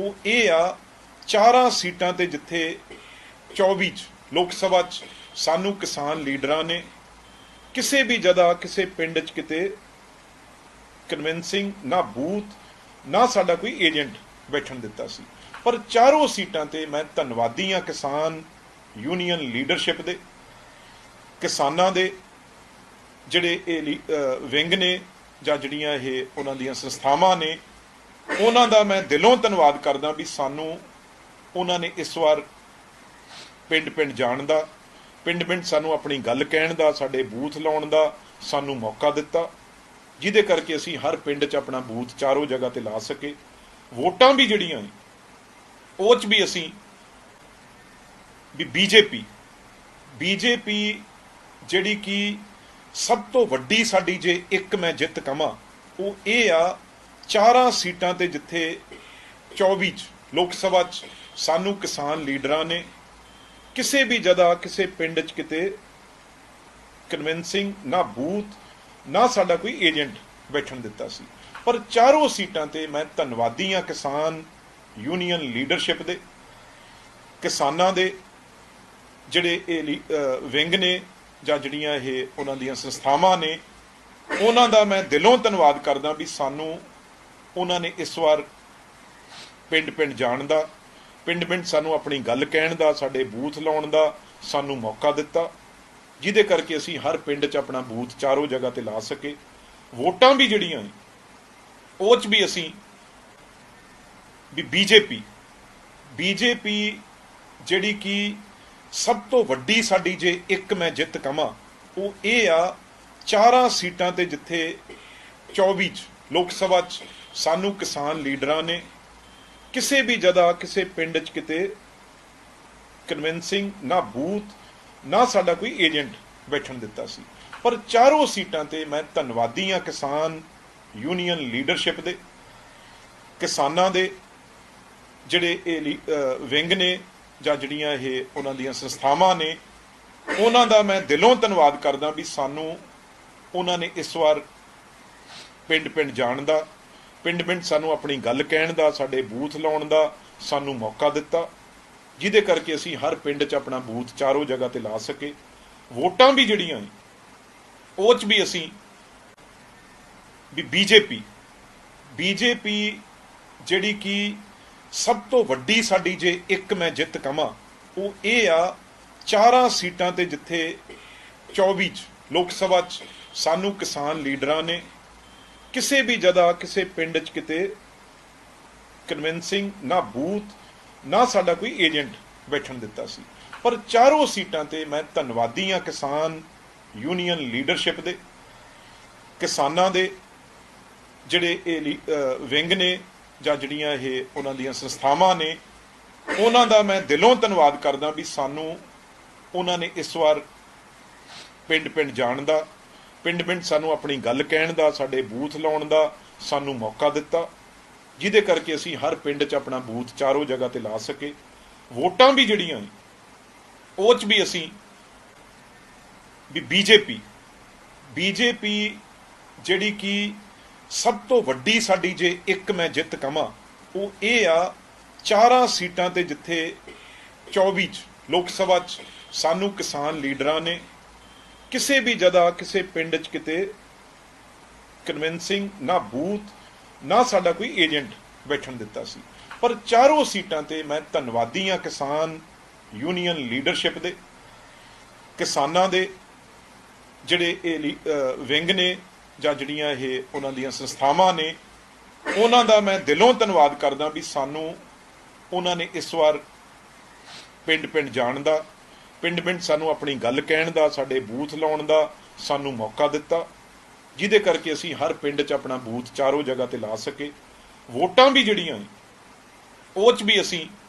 ਉਹ ਇਹ ਆ, ਚਾਰਾਂ ਸੀਟਾਂ ਤੇ ਜਿੱਥੇ 24 ਚ, ਲੋਕ ਸਭਾ ਚ ਸਾਨੂੰ ਕਿਸਾਨ ਲੀਡਰਾਂ ਨੇ, ਕਿਸੇ ਵੀ ਜਗ੍ਹਾ, ਕਿਸੇ ਪਿੰਡ ਚ ਕਿਤੇ ਕਨਵਿੰਸਿੰਗ ਨਾ ਬੂਥ, ਨਾ ਸਾਡਾ ਕੋਈ ਏਜੰਟ ਬੈਠਣ ਦਿੱਤਾ ਸੀ। ਪਰ ਚਾਰੋਂ ਸੀਟਾਂ ਤੇ ਮੈਂ ਧੰਨਵਾਦੀ ਹਾਂ ਕਿਸਾਨ ਯੂਨੀਅਨ ਲੀਡਰਸ਼ਿਪ ਦੇ, ਕਿਸਾਨਾਂ ਦੇ, ਜਿਹੜੇ ਇਹ ਲੀ- ਵਿੰਗ ਨੇ ਜਾਂ ਜਿਹੜੀਆਂ ਇਹ ਉਹਨਾਂ ਦੀਆਂ ਸੰਸਥਾਵਾਂ ਨੇ ਉਹਨਾਂ ਦਾ ਮੈਂ ਦਿਲੋਂ ਧੰਨਵਾਦ ਕਰਦਾ ਵੀ ਸਾਨੂੰ ਉਹਨਾਂ ਨੇ ਇਸ ਵਾਰ ਪਿੰਡ-ਪਿੰਡ ਜਾਣ ਦਾ, ਪਿੰਡ-ਪਿੰਡ ਸਾਨੂੰ ਆਪਣੀ ਗੱਲ ਕਹਿਣ ਦਾ, ਸਾਡੇ ਬੂਥ ਲਾਉਣ ਦਾ ਸਾਨੂੰ ਮੌਕਾ ਦਿੱਤਾ, ਜਿਹਦੇ ਕਰਕੇ ਅਸੀਂ ਹਰ ਪਿੰਡ 'ਚ ਆਪਣਾ ਬੂਥ ਚਾਰੋਂ ਜਗ੍ਹਾ ਤੇ ਲਾ ਸਕੇ। ਵੋਟਾਂ ਵੀ ਜਿਹੜੀਆਂ ਨੇ, ਉਹ 'ਚ ਵੀ ਅਸੀਂ ਵੀ ਬੀਜੇਪੀ ਬੀਜੇਪੀ ਜਿਹੜੀ ਕਿ ਸਭ ਤੋਂ ਵੱਡੀ ਸਾਡੀ ਜੇ ਇੱਕ ਮੈਂ ਜਿੱਤ ਕਵਾਂ ਉਹ ਇਹ ਆ ਚਾਰਾਂ ਸੀਟਾਂ ਤੇ ਜਿੱਥੇ 24 ਚ ਲੋਕ ਸਭਾ ਚ ਸਾਨੂੰ ਕਿਸਾਨ ਲੀਡਰਾਂ ਨੇ, ਕਿਸੇ ਵੀ ਜਗ੍ਹਾ, ਕਿਸੇ ਪਿੰਡ ਚ ਕਿਤੇ ਕਨਵਿੰਸਿੰਗ ਨਾ ਬੂਥ, ਨਾ ਸਾਡਾ ਕੋਈ ਏਜੰਟ ਬੈਠਣ ਦਿੱਤਾ ਸੀ। ਪਰ ਚਾਰੋਂ ਸੀਟਾਂ ਤੇ ਮੈਂ ਧੰਨਵਾਦੀ ਹਾਂ ਕਿਸਾਨ ਯੂਨੀਅਨ ਲੀਡਰਸ਼ਿਪ ਦੇ, ਕਿਸਾਨਾਂ ਦੇ, ਜਿਹੜੇ ਇਹ ਲੀ- ਵਿੰਗ ਨੇ ਜਾਂ ਜਿਹੜੀਆਂ ਇਹ ਉਹਨਾਂ ਦੀਆਂ ਸੰਸਥਾਵਾਂ ਨੇ, ਉਹਨਾਂ ਦਾ ਮੈਂ ਦਿਲੋਂ ਧੰਨਵਾਦ ਕਰਦਾ ਵੀ ਸਾਨੂੰ ਉਹਨਾਂ ਨੇ ਇਸ ਵਾਰ ਪਿੰਡ-ਪਿੰਡ ਜਾਣ ਦਾ, ਪਿੰਡ-ਪਿੰਡ ਸਾਨੂੰ ਆਪਣੀ ਗੱਲ ਕਹਿਣ ਦਾ, ਸਾਡੇ ਬੂਥ ਲਾਉਣ ਦਾ ਸਾਨੂੰ ਮੌਕਾ ਦਿੱਤਾ। ਜਿਹਦੇ ਕਰਕੇ ਅਸੀਂ ਹਰ ਪਿੰਡ 'ਚ ਆਪਣਾ ਬੂਥ ਚਾਰੋਂ ਜਗ੍ਹਾ ਤੇ ਲਾ ਸਕੇ। ਵੋਟਾਂ ਵੀ ਜਿਹੜੀਆਂ ਨੇ, ਉਹ 'ਚ ਵੀ ਅਸੀਂ ਵੀ ਬੀਜੇਪੀ ਬੀਜੇਪੀ ਜਿਹੜੀ ਕਿ ਸਭ ਤੋਂ ਵੱਡੀ ਸਾਡੀ ਜੇ ਇੱਕ ਮੈਂ ਜਿੱਤ ਕਵਾਂ ਉਹ ਇਹ ਆ ਚਾਰਾਂ ਸੀਟਾਂ ਤੇ ਜਿੱਥੇ 24 ਚ, ਲੋਕ ਸਭਾ ਚ ਸਾਨੂੰ ਕਿਸਾਨ ਲੀਡਰਾਂ ਨੇ ਕਿਸੇ ਵੀ ਜਗ੍ਹਾ, ਕਿਸੇ ਪਿੰਡ ਚ ਕਿਤੇ ਕਨਵਿੰਸਿੰਗ ਨਾ ਬੂਥ, ਨਾ ਸਾਡਾ ਕੋਈ ਏਜੰਟ ਬੈਠਣ ਦਿੱਤਾ ਸੀ। ਪਰ ਚਾਰੋਂ ਸੀਟਾਂ ਤੇ ਮੈਂ ਧੰਨਵਾਦੀ ਹਾਂ ਕਿਸਾਨ ਯੂਨੀਅਨ ਲੀਡਰਸ਼ਿਪ ਦੇ, ਕਿਸਾਨਾਂ ਦੇ, ਜਿਹੜੇ ਇਹ ਲੀ- ਵਿੰਗ ਨੇ ਜਾਂ ਜਿਹੜੀਆਂ ਇਹ ਉਹਨਾਂ ਦੀਆਂ ਸੰਸਥਾਵਾਂ ਨੇ, ਉਹਨਾਂ ਦਾ ਮੈਂ ਦਿਲੋਂ ਧੰਨਵਾਦ ਕਰਦਾ ਵੀ ਸਾਨੂੰ ਉਹਨਾਂ ਨੇ ਇਸ ਵਾਰ ਪਿੰਡ-ਪਿੰਡ ਜਾਣ ਦਾ ਪਿੰਡ-ਪਿੰਡ ਸਾਨੂੰ ਆਪਣੀ ਗੱਲ ਕਹਿਣ ਦਾ, ਸਾਡੇ ਬੂਥ ਲਾਉਣ ਦਾ ਸਾਨੂੰ ਮੌਕਾ ਦਿੱਤਾ। ਜਿਹਦੇ ਕਰਕੇ ਅਸੀਂ ਹਰ ਪਿੰਡ 'ਚ ਆਪਣਾ ਬੂਥ ਚਾਰੋਂ ਜਗ੍ਹਾ ਤੇ ਲਾ ਸਕੇ। ਵੋਟਾਂ ਵੀ ਜਿਹੜੀਆਂ ਨੇ, ਉਹ 'ਚ ਵੀ ਅਸੀਂ ਵੀ ਬੀਜੇਪੀ ਬੀਜੇਪੀ ਜਿਹੜੀ ਕਿ ਸਭ ਤੋਂ ਵੱਡੀ ਸਾਡੀ ਜੇ ਇੱਕ ਮੈਂ ਜਿੱਤ ਕਵਾਂ ਉਹ ਇਹ ਆ ਚਾਰਾਂ ਸੀਟਾਂ ਤੇ ਜਿੱਥੇ 24 ਚ, ਲੋਕ ਸਭਾ ਚ ਸਾਨੂੰ ਕਿਸਾਨ ਲੀਡਰਾਂ ਨੇ ਕਿਸੇ ਵੀ ਜਗ੍ਹਾ, ਕਿਸੇ ਪਿੰਡ ਚ ਕਿਤੇ ਕਨਵਿੰਸਿੰਗ ਨਾ ਬੂਥ, ਨਾ ਸਾਡਾ ਕੋਈ ਏਜੰਟ ਬੈਠਣ ਦਿੱਤਾ ਸੀ। ਪਰ ਚਾਰੋਂ ਸੀਟਾਂ ਤੇ ਮੈਂ ਧੰਨਵਾਦੀ ਹਾਂ ਕਿਸਾਨ ਯੂਨੀਅਨ ਲੀਡਰਸ਼ਿਪ ਦੇ, ਕਿਸਾਨਾਂ ਦੇ, ਜਿਹੜੇ ਇਹ ਲੀ- ਵਿੰਗ ਨੇ ਜਾਂ ਜਿਹੜੀਆਂ ਇਹ ਉਹਨਾਂ ਦੀਆਂ ਸੰਸਥਾਵਾਂ ਨੇ, ਉਹਨਾਂ ਦਾ ਮੈਂ ਦਿਲੋਂ ਧੰਨਵਾਦ ਕਰਦਾ ਵੀ ਸਾਨੂੰ ਉਹਨਾਂ ਨੇ ਇਸ ਵਾਰ ਪਿੰਡ-ਪਿੰਡ ਜਾਣ ਦਾ ਪਿੰਡ-ਪਿੰਡ ਸਾਨੂੰ ਆਪਣੀ ਗੱਲ ਕਹਿਣ ਦਾ, ਸਾਡੇ ਬੂਥ ਲਾਉਣ ਦਾ ਸਾਨੂੰ ਮੌਕਾ ਦਿੱਤਾ। ਜਿਹਦੇ ਕਰਕੇ ਅਸੀਂ ਹਰ ਪਿੰਡ 'ਚ ਆਪਣਾ ਬੂਥ ਚਾਰੋਂ ਜਗ੍ਹਾ ਤੇ ਲਾ ਸਕੇ। ਵੋਟਾਂ ਵੀ ਜਿਹੜੀਆਂ ਨੇ, ਉਹ 'ਚ ਵੀ ਅਸੀਂ ਵੀ ਬੀਜੇਪੀ ਬੀਜੇਪੀ ਜਿਹੜੀ ਕਿ ਸਭ ਤੋਂ ਵੱਡੀ ਸਾਡੀ ਜੇ ਇੱਕ ਮੈਂ ਜਿੱਤ ਕਵਾਂ ਉਹ ਇਹ ਆ ਚਾਰਾਂ ਸੀਟਾਂ ਤੇ ਜਿੱਥੇ 24 ਚ, ਲੋਕ ਸਭਾ ਚ ਸਾਨੂੰ ਕਿਸਾਨ ਲੀਡਰਾਂ ਨੇ ਕਿਸੇ ਵੀ ਜਗ੍ਹਾ, ਕਿਸੇ ਪਿੰਡ 'ਚ ਕਿਤੇ ਕਨਵਿੰਸਿੰਗ ਨਾ ਬੂਥ, ਨਾ ਸਾਡਾ ਕੋਈ ਏਜੰਟ ਬੈਠਣ ਦਿੱਤਾ ਸੀ। ਪਰ ਚਾਰੋਂ ਸੀਟਾਂ ਤੇ ਮੈਂ ਧੰਨਵਾਦੀ ਹਾਂ ਕਿਸਾਨ ਯੂਨੀਅਨ ਲੀਡਰਸ਼ਿਪ ਦੇ, ਕਿਸਾਨਾਂ ਦੇ, ਜਿਹੜੇ ਇਹ ਲੀ- ਵਿੰਗ ਨੇ ਜਾਂ ਜਿਹੜੀਆਂ ਇਹ ਉਹਨਾਂ ਦੀਆਂ ਸੰਸਥਾਵਾਂ ਨੇ, ਉਹਨਾਂ ਦਾ ਮੈਂ ਦਿਲੋਂ ਧੰਨਵਾਦ ਕਰਦਾ ਵੀ ਸਾਨੂੰ ਉਹਨਾਂ ਨੇ ਇਸ ਵਾਰ ਪਿੰਡ-ਪਿੰਡ ਜਾਣ ਦਾ ਪਿੰਡ-ਪਿੰਡ ਸਾਨੂੰ ਆਪਣੀ ਗੱਲ ਕਹਿਣ ਦਾ, ਸਾਡੇ ਬੂਥ ਲਾਉਣ ਦਾ ਸਾਨੂੰ ਮੌਕਾ ਦਿੱਤਾ, ਜਿਹਦੇ ਕਰਕੇ ਅਸੀਂ ਹਰ ਪਿੰਡ 'ਚ ਆਪਣਾ ਬੂਥ ਚਾਰੋਂ ਜਗ੍ਹਾ ਤੇ ਲਾ ਸਕੇ। ਵੋਟਾਂ ਵੀ ਜਿਹੜੀਆਂ ਨੇ, ਉਹ 'ਚ ਵੀ ਅਸੀਂ